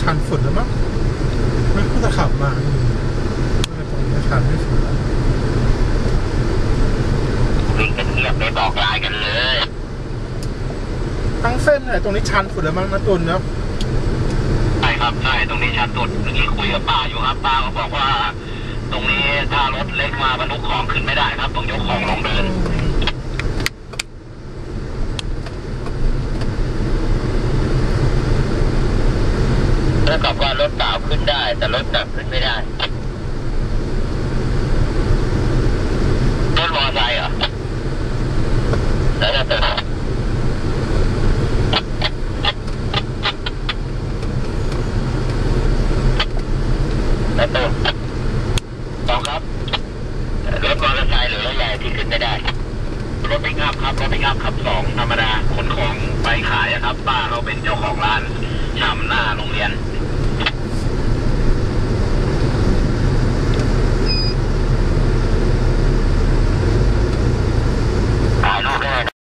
ชันฝุดแล้วมั้งไม่ค่อจะขับมาเลยตรงนี้ชันไม่ฝุดแล้ววิ่งกันเงียบไม่บอกร้ายกันเลย ทั้งเส้นเลยตรงนี้ชันฝุดแล้วมั้งนะตุนเนาะใช่ครับใช่ตรงนี้ชันสุดเมื่อกี้คุยกับป้าอยู่ครับป้าก็บอกว่า ตรงนี้ถ้ารถเล็กมาบรรทุกของขึ้นไม่ได้ครับต้องยกของ เปล่าขึ้นได้ แต่รถหนักขึ้นไม่ได้รถมอเตอร์ไซค์เหรอแล้วจะเติมแล้วเติมต่อครับรถมอเตอร์ไซค์หรือรถใหญ่ที่ขึ้นไม่ได้ รถปิกอัพครับ รถปิกอัพขับสองธรรมดาขนของไปขายอะครับป้าเราเป็นเจ้าของร้านชำหน้าโรงเรียน